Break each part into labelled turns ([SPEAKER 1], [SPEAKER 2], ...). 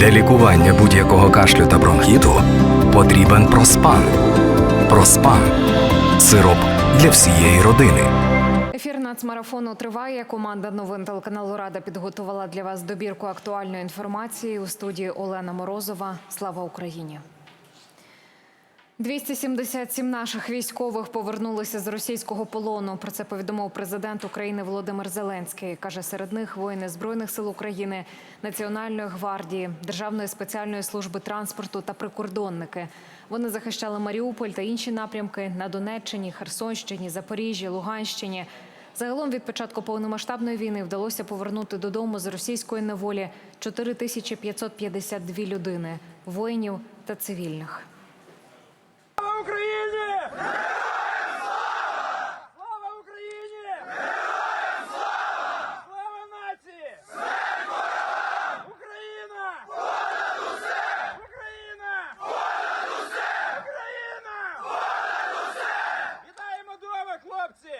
[SPEAKER 1] Для лікування будь-якого кашлю та бронхіту потрібен проспан. Проспан сироп для всієї родини.
[SPEAKER 2] Ефір нацмарафону триває. Команда новин телеканалу Рада підготувала для вас добірку актуальної інформації у студії Олена Морозова. Слава Україні! 277 наших військових повернулися з російського полону. Про це повідомив президент України Володимир Зеленський. каже, серед них воїни збройних сил України, Національної гвардії, Державної спеціальної служби транспорту та прикордонники. Вони захищали Маріуполь та інші напрямки на Донеччині, Херсонщині, Запоріжжі, Луганщині. Загалом від початку повномасштабної війни вдалося повернути додому з російської неволі 4552 людини воїнів та цивільних.
[SPEAKER 3] Слава Україні! Слава Україні! Слава нації! Україна! Україна! Україна! Вітаємо вдома, хлопці!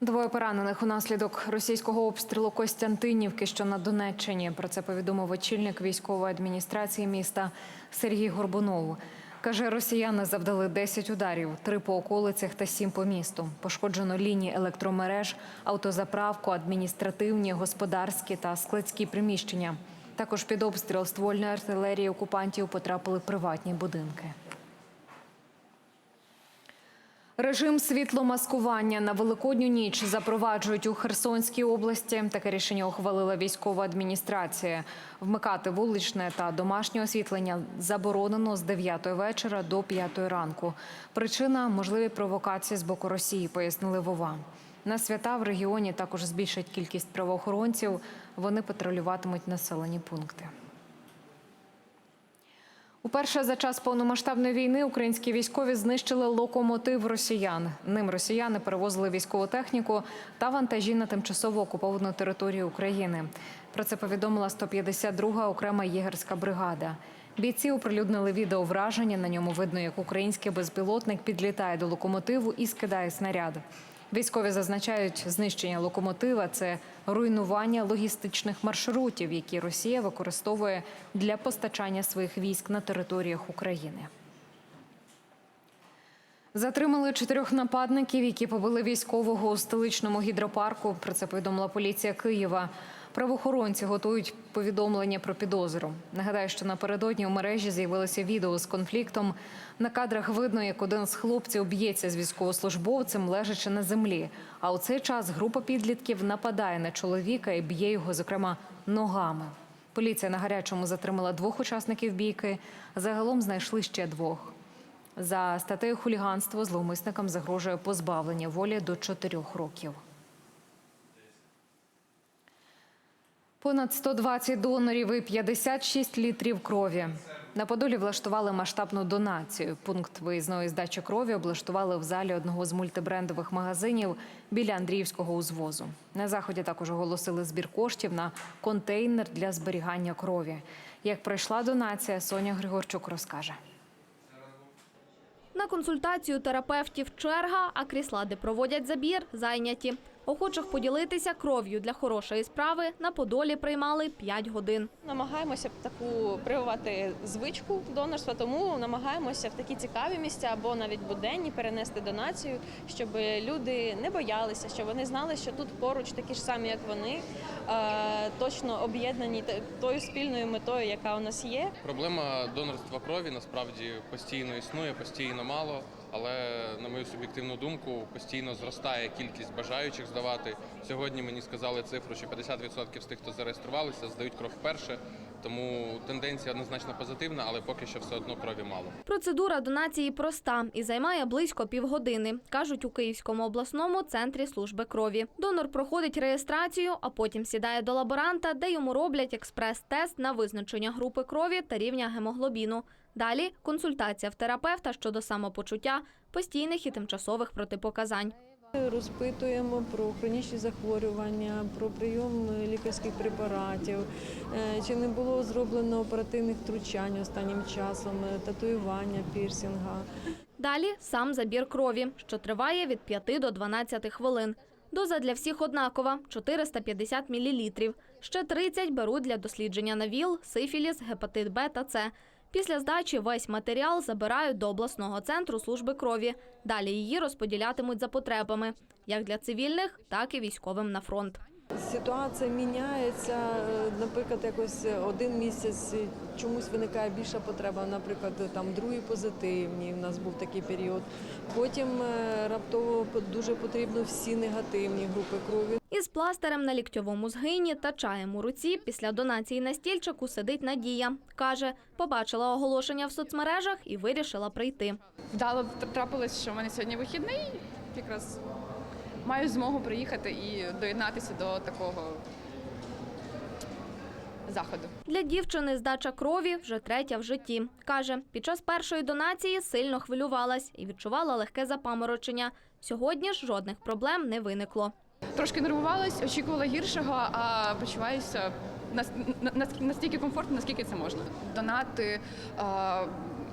[SPEAKER 2] Двоє поранених унаслідок російського обстрілу Костянтинівки, що на Донеччині. Про це повідомив очільник військової адміністрації міста Сергій Горбунов. Каже, росіяни завдали 10 ударів, три по околицях та сім по місту. Пошкоджено лінії електромереж, автозаправку, адміністративні, господарські та складські приміщення. Також під обстріл ствольної артилерії окупантів потрапили приватні будинки. Режим світломаскування на великодню ніч запроваджують у Херсонській області. Таке рішення ухвалила військова адміністрація. Вмикати вуличне та домашнє освітлення заборонено з 9 вечора до 5 ранку. Причина можливі провокації з боку Росії, пояснили Вова. На свята в регіоні також збільшать кількість правоохоронців. Вони патрулюватимуть населені пункти. Уперше за час повномасштабної війни українські військові знищили локомотив росіян. Ним росіяни перевозили військову техніку та вантажі на тимчасово окуповану територію України. Про це повідомила 152-га окрема єгерська бригада. Бійці оприлюднили відео враження. На ньому видно, як український безпілотник підлітає до локомотиву і скидає снаряд. Військові зазначають, знищення локомотива це руйнування логістичних маршрутів, які Росія використовує для постачання своїх військ на територіях України. Затримали чотирьох нападників, які побили військового у столичному гідропарку. Про це повідомила поліція Києва. Правоохоронці готують повідомлення про підозру. Нагадаю, що напередодні у мережі з'явилося відео з конфліктом. На кадрах видно, як один з хлопців б'ється з військовослужбовцем, лежачи на землі. А у цей час група підлітків нападає на чоловіка і б'є його, зокрема, ногами. Поліція на гарячому затримала двох учасників бійки. Загалом знайшли ще двох. За статтею хуліганство зловмисникам загрожує позбавлення волі до чотирьох років. Понад 120 донорів і 56 літрів крові. На Подолі влаштували масштабну донацію. Пункт виїзної здачі крові облаштували в залі одного з мультибрендових магазинів біля Андріївського узвозу. На заході також оголосили збір коштів на контейнер для зберігання крові. Як пройшла донація, Соня Григорчук розкаже.
[SPEAKER 4] На консультацію терапевтів черга, а крісла, де проводять забір, зайняті. Охочих поділитися кров'ю для хорошої справи на Подолі приймали 5 годин.
[SPEAKER 5] Намагаємося таку прививати звичку донорства, тому намагаємося в такі цікаві місця або навіть буденні перенести донацію, щоб люди не боялися, щоб вони знали, що тут поруч такі ж самі, як вони, е, точно об'єднані тою спільною метою, яка у нас є.
[SPEAKER 6] Проблема донорства крові насправді постійно існує, постійно мало. Але на мою суб'єктивну думку, постійно зростає кількість бажаючих здавати. Сьогодні мені сказали цифру, що 50% з тих, хто зареєструвалися, здають кров вперше. Тому тенденція однозначно позитивна, але поки що все одно крові мало.
[SPEAKER 4] Процедура донації проста і займає близько півгодини, кажуть у Київському обласному центрі служби крові. Донор проходить реєстрацію, а потім сідає до лаборанта, де йому роблять експрес-тест на визначення групи крові та рівня гемоглобіну. Далі консультація в терапевта щодо самопочуття, постійних і тимчасових протипоказань.
[SPEAKER 7] Розпитуємо про хронічні захворювання, про прийом лікарських препаратів, е, чи не було зроблено оперативних втручань останнім часом, е, татуювання, пірсінга.
[SPEAKER 4] Далі сам забір крові, що триває від 5 до 12 хвилин. Доза для всіх однакова 450 мл. Ще 30 беруть для дослідження на ВІЛ, сифіліс, гепатит Б та С. Після здачі весь матеріал забирають до обласного центру служби крові. Далі її розподілятимуть за потребами як для цивільних, так і військовим на фронт.
[SPEAKER 7] Ситуація міняється. е, Наприклад, якось один місяць е, чомусь виникає більша потреба. Наприклад, там другі позитивні. У нас був такий період. Потім е, раптово по- дуже потрібно всі негативні групи крові.
[SPEAKER 4] Із пластирем на ліктьовому згині та чаєм у руці після донації на стільчику сидить Надія. Каже, побачила оголошення в соцмережах і вирішила прийти.
[SPEAKER 8] Вдало трапилось, що в мене сьогодні вихідний. Якраз маю змогу приїхати і доєднатися до такого заходу.
[SPEAKER 4] Для дівчини здача крові вже третя в житті. Каже, під час першої донації сильно хвилювалась і відчувала легке запаморочення. Сьогодні ж жодних проблем не виникло.
[SPEAKER 8] Трошки нервувалась, очікувала гіршого, а почуваюся нас- настільки комфортно, наскільки це можна. Донати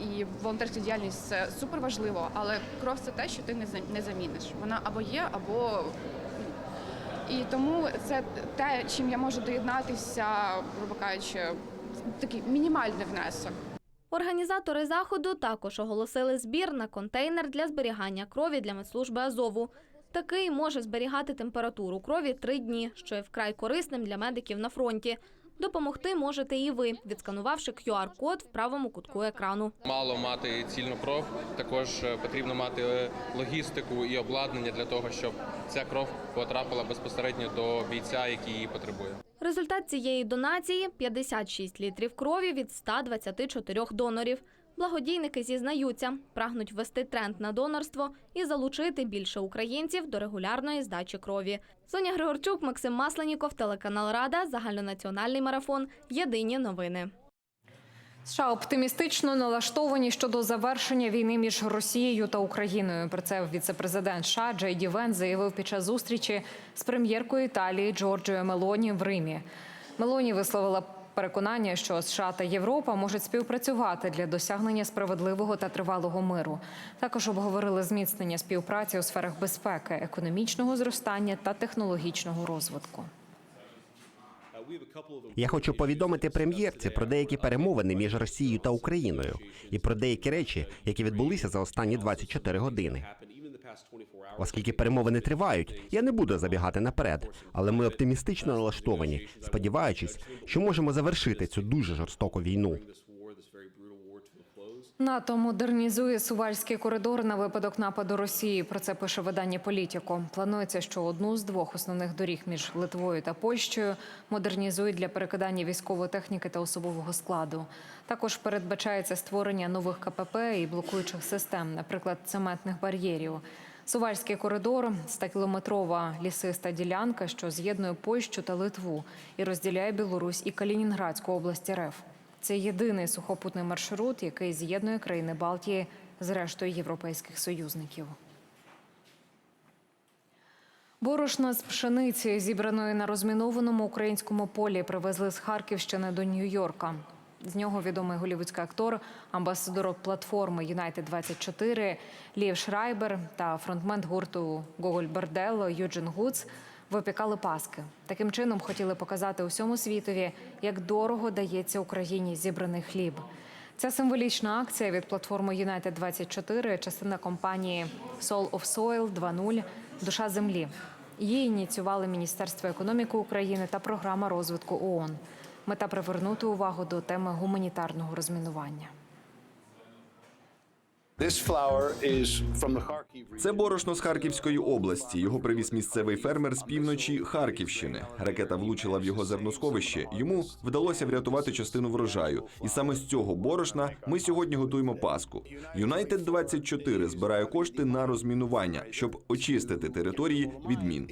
[SPEAKER 8] і волонтерська діяльність це супер важливо, але кров це те, що ти не не заміниш. Вона або є, або і тому це те, чим я можу доєднатися, грубо кажучи, такий мінімальний внесок.
[SPEAKER 4] Організатори заходу також оголосили збір на контейнер для зберігання крові для медслужби Азову. Такий може зберігати температуру крові три дні, що є вкрай корисним для медиків на фронті. Допомогти можете і ви, відсканувавши QR-код в правому кутку екрану.
[SPEAKER 6] Мало мати цільну кров, також е, потрібно мати е, логістику і обладнання для того, щоб ця кров потрапила безпосередньо до бійця, який її потребує.
[SPEAKER 4] Результат цієї донації 56 літрів крові від 124 донорів. Благодійники зізнаються, прагнуть ввести тренд на донорство і залучити більше українців до регулярної здачі крові. Соня Григорчук, Максим Масленіков, телеканал Рада, загальнонаціональний марафон. Єдині новини.
[SPEAKER 2] США оптимістично налаштовані щодо завершення війни між Росією та Україною. Про це віцепрезидент США Джей Вен заявив під час зустрічі з прем'єркою Італії Джорджією Мелоні в Римі. Мелоні висловила переконання, що США та Європа можуть співпрацювати для досягнення справедливого та тривалого миру. Також обговорили зміцнення співпраці у сферах безпеки, економічного зростання та технологічного розвитку.
[SPEAKER 9] Я хочу повідомити прем'єрці про деякі перемовини між Росією та Україною і про деякі речі, які відбулися за останні 24 години. Оскільки перемовини тривають, я не буду забігати наперед, але ми оптимістично налаштовані, сподіваючись, що можемо завершити цю дуже жорстоку війну.
[SPEAKER 2] НАТО модернізує Сувальський коридор на випадок нападу Росії. Про це пише видання Політіко. Планується, що одну з двох основних доріг між Литвою та Польщею модернізують для перекидання військової техніки та особового складу. Також передбачається створення нових КПП і блокуючих систем, наприклад, цементних бар'єрів. Сувальський коридор 100-кілометрова лісиста ділянка, що з'єднує Польщу та Литву і розділяє Білорусь і Калінінградську області РФ. Це єдиний сухопутний маршрут, який з'єднує країни Балтії з рештою європейських союзників. Борошна з пшениці, зібраної на розмінованому українському полі, привезли з Харківщини до Нью-Йорка. З нього відомий голівудський актор, амбасадор платформи Юнайтед 24 Лів Шрайбер та фронтмен гурту Гоголь Борделло Юджин Гуц випікали паски. Таким чином хотіли показати усьому світові, як дорого дається Україні зібраний хліб. Ця символічна акція від платформи United 24 частина компанії Soul of Soil 2.0 Душа землі. Її ініціювали Міністерство економіки України та програма розвитку ООН. Мета привернути увагу до теми гуманітарного розмінування.
[SPEAKER 10] Це борошно з Харківської області. Його привіз місцевий фермер з півночі Харківщини. Ракета влучила в його зерносховище. Йому вдалося врятувати частину врожаю. І саме з цього борошна ми сьогодні готуємо паску. Юнайтед 24 збирає кошти на розмінування, щоб очистити території від мін.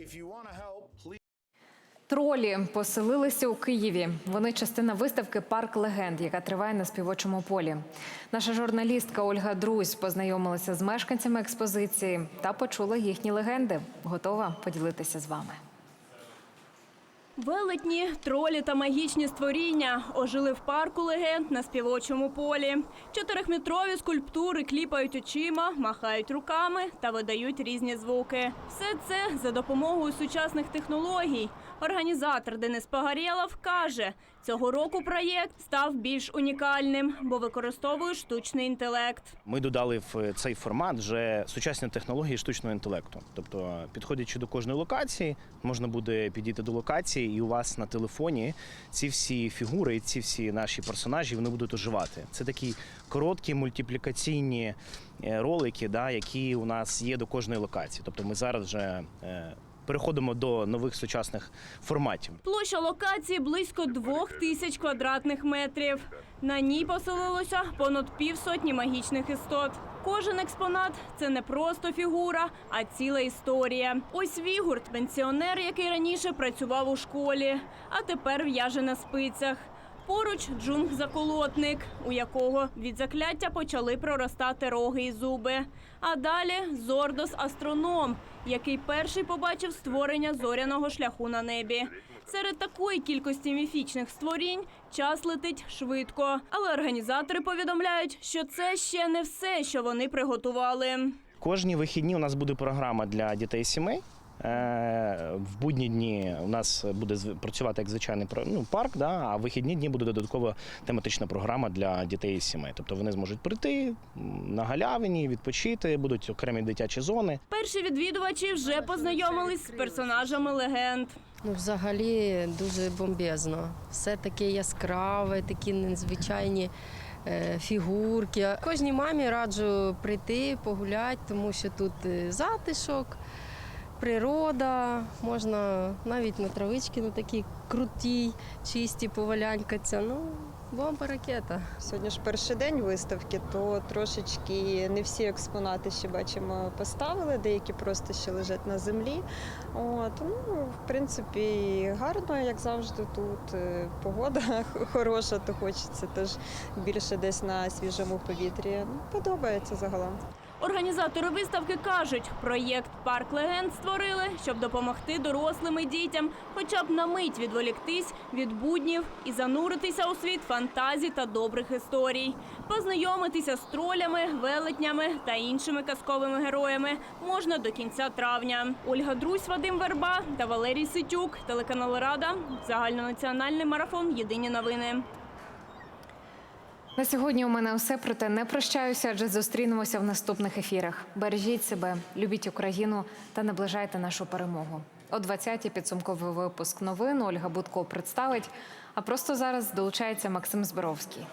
[SPEAKER 2] Тролі поселилися у Києві. Вони частина виставки Парк легенд, яка триває на співочому полі. Наша журналістка Ольга Друзь познайомилася з мешканцями експозиції та почула їхні легенди. Готова поділитися з вами.
[SPEAKER 11] Велетні, тролі та магічні створіння ожили в парку легенд на співочому полі. Чотирьохметрові скульптури кліпають очима, махають руками та видають різні звуки. Все це за допомогою сучасних технологій. Організатор Денис Пагарєлов каже, цього року проєкт став більш унікальним, бо використовує штучний інтелект.
[SPEAKER 12] Ми додали в цей формат вже сучасні технології штучного інтелекту. Тобто, підходячи до кожної локації, можна буде підійти до локації, і у вас на телефоні ці всі фігури, ці всі наші персонажі вони будуть оживати. Це такі короткі мультиплікаційні е, ролики, да, які у нас є до кожної локації. Тобто, ми зараз вже е, переходимо до нових сучасних форматів.
[SPEAKER 11] Площа локації близько двох тисяч квадратних метрів. На ній поселилося понад півсотні магічних істот. Кожен експонат це не просто фігура, а ціла історія. Ось Вігурт, пенсіонер, який раніше працював у школі, а тепер в'яже на спицях. Поруч джунг-заколотник, у якого від закляття почали проростати роги і зуби. А далі Зордос астроном, який перший побачив створення зоряного шляху на небі. Серед такої кількості міфічних створінь час летить швидко, але організатори повідомляють, що це ще не все, що вони приготували.
[SPEAKER 12] Кожні вихідні у нас буде програма для дітей сімей. Е, В будні дні у нас буде працювати як звичайний ну, парк, да, а в вихідні дні буде додаткова тематична програма для дітей і сімей. Тобто вони зможуть прийти на галявині, відпочити, будуть окремі дитячі зони.
[SPEAKER 11] Перші відвідувачі вже познайомились з персонажами легенд.
[SPEAKER 13] Ну, взагалі дуже бомбезно. Все таке яскраве, такі незвичайні е, фігурки. Кожній мамі раджу прийти, погуляти, тому що тут е, затишок, природа, можна навіть на травички на такій крутій, чистій повалянькатися. Ну, бомба ракета.
[SPEAKER 14] Сьогодні ж перший день виставки, то трошечки не всі експонати ще бачимо поставили, деякі просто ще лежать на землі. От, ну, в принципі, гарно, як завжди, тут Е, погода хороша, то хочеться теж більше десь на свіжому повітрі. Ну, Подобається загалом.
[SPEAKER 11] Організатори виставки кажуть, проєкт Парк легенд створили, щоб допомогти дорослим і дітям, хоча б на мить відволіктись від буднів і зануритися у світ фантазій та добрих історій, познайомитися з тролями, велетнями та іншими казковими героями можна до кінця травня. Ольга Друсь, Вадим Верба та Валерій Ситюк, телеканал Рада, загальнонаціональний марафон. Єдині новини.
[SPEAKER 2] На сьогодні у мене все. Проте не прощаюся, адже зустрінемося в наступних ефірах. Бережіть себе, любіть Україну та наближайте нашу перемогу. О 20-й підсумковий випуск новин Ольга Будко представить. А просто зараз долучається Максим Зборовський.